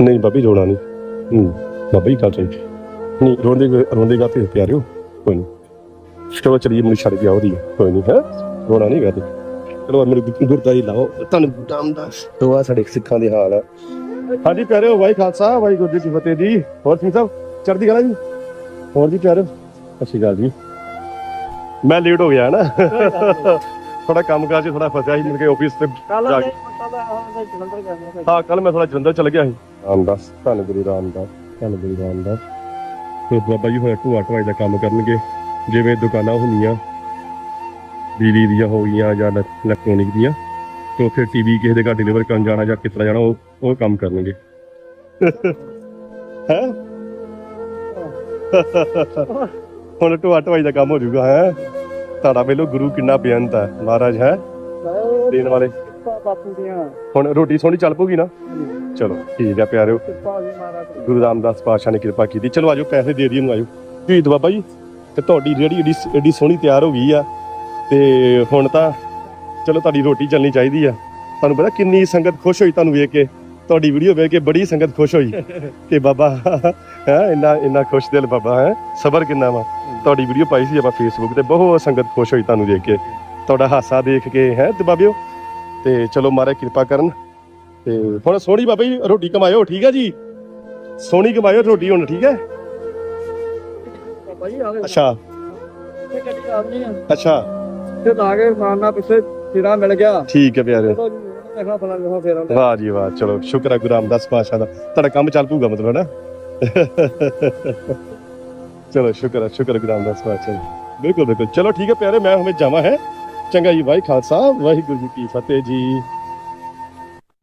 ਨਹੀਂ ਬਾਬੀ ਰੋਣਾ ਨਹੀਂ। ਹੂੰ ਬਾਬਾ ਗੱਲ ਸਹੀ। ਨਹੀਂ ਰੋਂਦੇ ਰੋਂਦੇ ਗਾ ਤੇ ਪਿਆਰਿਓ ਕੋਈ ਨਹੀਂ। ਚਲੋ ਚਲੀਏ ਮੈਨੂੰ ਛੱਡ ਗਿਆ ਉਹਦੀ ਕੋਈ ਨਹੀਂ ਹੈ। ਰੋਣਾ ਨਹੀਂ ਗਾ ਤੇ ਚਲੋ ਮੇਰੇ ਗੁਰਦਾਈ ਲਾਓ। ਤੁਹਾਨੂੰ ਨਾਮ ਦਾ ਦੁਆ ਸਾਡੇ ਸਿੱਖਾਂ ਦੇ ਹਾਲ ਆ। ਹਾਂਜੀ ਪਿਆਰਿਓ ਵਾਹਿ ਖਾਲਸਾ ਵਾਹਿਗੁਰੂ ਜੀ ਕੀ ਫਤਿਹ ਜੀ। ਹੋਰ ਸਿੰਘ ਸਾਹਿਬ ਚੜ੍ਹਦੀ ਕਲਾ ਜੀ? ਹੋਰ ਜੀ ਪਿਆਰਿਓ ਸ਼੍ਰੀ ਅਕਾਲ ਜੀ। ਮੈਂ ਲੇਟ ਹੋ ਗਿਆ ਨਾ? ਥੋੜਾ ਕੰਮ ਕਾਜ ਥੋੜਾ ਫਸਿਆ ਸੀ ਮੇਰੇ ਆਫਿਸ ਤੇ ਜਾ ਦੇ ਕੇ। ਦਾ ਹਾਂ ਕੱਲ ਮੈਂ ਥੋੜਾ ਜਲੰਧਰ ਚਲ ਗਿਆ ਸੀ। ਰਾਮਦਾਸ ਧੰਨ ਗੁਰੂ ਰਾਮਦਾਸ ਧੰਨ ਗੁਰੂ ਰਾਮਦਾਸ। ਤੇ ਬਾਬਾ ਜੀ ਹੋਇਆ ਢੂਆ ਢਵਾਈ ਦਾ ਕੰਮ ਕਰਨਗੇ ਜਿਵੇਂ ਦੁਕਾਨਾਂ ਹੁੰਦੀਆਂ ਬਿਜਲੀ ਦੀਆਂ ਹੋ ਗਈਆਂ ਜਾਂ ਇਲੈਕਟ੍ਰੋਨਿਕ ਦੀਆਂ ਤੇ ਫਿਰ ਟੀਵੀ ਕਿਸੇ ਦੇ ਘਰ ਡਿਲੀਵਰ ਕਰਨ ਜਾਣਾ ਜਾਂ ਕਿਸ ਤਰ੍ਹਾਂ ਜਾਣਾ ਉਹ ਉਹ ਕੰਮ ਕਰਨਗੇ। ਹੈ? ਹੁਣ ਢੂਆ ਢਵਾਈ ਦਾ ਕੰਮ ਹੋ ਜਾਊਗਾ ਹੈ? ਤੁਹਾਡਾ ਵੇਲੋ ਗੁਰੂ ਕਿੰਨਾ ਬੇਅੰਤ ਹੈ ਮਹਾਰਾਜ ਹੈ? ਦੇਣ ਵਾਲੇ। ਬਾਪੂ ਦੀਆਂ। ਹੁਣ ਰੋਟੀ ਸੋਹਣੀ ਚੱਲ ਪਊਗੀ ਨਾ? ਚਲੋ ਠੀਕ ਆ ਪਿਆਰਿਓ ਗੁਰੂ ਰਾਮਦਾਸ ਪਾਤਸ਼ਾਹ ਨੇ ਕਿਰਪਾ ਕੀਤੀ। ਚਲੋ ਆਜੋ ਪੈਸੇ ਦੇ ਦਈਏ ਨੂੰ ਆਜੋ। ਸ਼ਹੀਦ ਬਾਬਾ ਜੀ ਤੇ ਤੁਹਾਡੀ ਜਿਹੜੀ ਏਡੀ ਏਡੀ ਸੋਹਣੀ ਤਿਆਰ ਹੋ ਗਈ ਆ ਤੇ ਹੁਣ ਤਾਂ ਚਲੋ ਤੁਹਾਡੀ ਰੋਟੀ ਚੱਲਣੀ ਚਾਹੀਦੀ ਆ। ਤੁਹਾਨੂੰ ਪਤਾ ਕਿੰਨੀ ਸੰਗਤ ਖੁਸ਼ ਹੋਈ ਤੁਹਾਨੂੰ ਵੇਖ ਕੇ? ਤੁਹਾਡੀ ਵੀਡੀਓ ਵੇਖ ਕੇ ਬੜੀ ਸੰਗਤ ਖੁਸ਼ ਹੋਈ ਕਿ ਬਾਬਾ ਹੈ ਇੰਨਾ ਇੰਨਾ ਖੁਸ਼ ਦਿਲ ਬਾਬਾ ਹੈ ਸਬਰ ਕਿੰਨਾ ਵਾ। ਤੁਹਾਡੀ ਵੀਡੀਓ ਪਾਈ ਸੀ ਆਪਾਂ ਫੇਸਬੁੱਕ ਤੇ ਬਹੁਤ ਸੰਗਤ ਖੁਸ਼ ਹੋਈ ਤੁਹਾਨੂੰ ਦੇਖ ਕੇ। ਤੁਹਾਡਾ ਹਾਸਾ ਦੇਖ ਕੇ ਹੈ ਤੇ ਬਾਬਿਓ? ਤੇ ਚਲੋ ਮਾਰੇ ਕਿਰਪਾ ਕਰਨ। ਤੇ ਹੁਣ ਸੋਹਣੀ ਬਾਬਾ ਜੀ ਰੋਟੀ ਕਮਾਇਓ ਠੀਕ ਹੈ ਜੀ? ਸੋਹਣੀ ਕਮਾਇਓ ਰੋਟੀ ਹੁਣ ਠੀਕ ਹੈ ਬਾਬਾ ਜੀ ਆਵੇ ਅੱਛਾ। ਤੇ ਗੱਡੀ ਆਉਣੀ ਆ? ਅੱਛਾ। ਤੇ ਲਾ ਕੇ ਮਾਰਨਾ ਪਿੱਛੇ ਸਿਰਾ ਮਿਲ ਗਿਆ। ਠੀਕ ਹੈ ਪਿਆਰੇ। ਚਲੋ ਜੀ ਦੇਖਣਾ ਫਲਾਂ ਦੇਖੋ ਫੇਰ ਆਉਂਦਾ ਵਾਹ ਜੀ ਵਾਹ ਚਲੋ ਸ਼ੁਕਰ ਹੈ ਗੁਰੂ ਰਾਮਦਾਸ ਪਾਤਸ਼ਾਹ ਦਾ। ਤੁਹਾਡਾ ਕੰਮ ਚੱਲ ਪੂਗਾ ਮਤਲਬ ਹੈ ਨਾ ਚਲੋ ਸ਼ੁਕਰ ਹੈ ਸ਼ੁਕਰ ਹੈ ਗੁਰੂ ਰਾਮਦਾਸ ਦਾ। ਬਿਲਕੁਲ ਬਿਲਕੁਲ। ਚਲੋ ਠੀਕ ਹੈ ਪਿਆਰੇ ਮੈਂ ਹੁਣੇ ਜਾਵਾਂ ਹੈ? ਚੰਗਾ ਜੀ ਵਾਹਿ ਖਾਲਸਾ ਵਾਹਿਗੁਰੂ ਜੀ ਕੀ ਫਤਿਹ ਜੀ।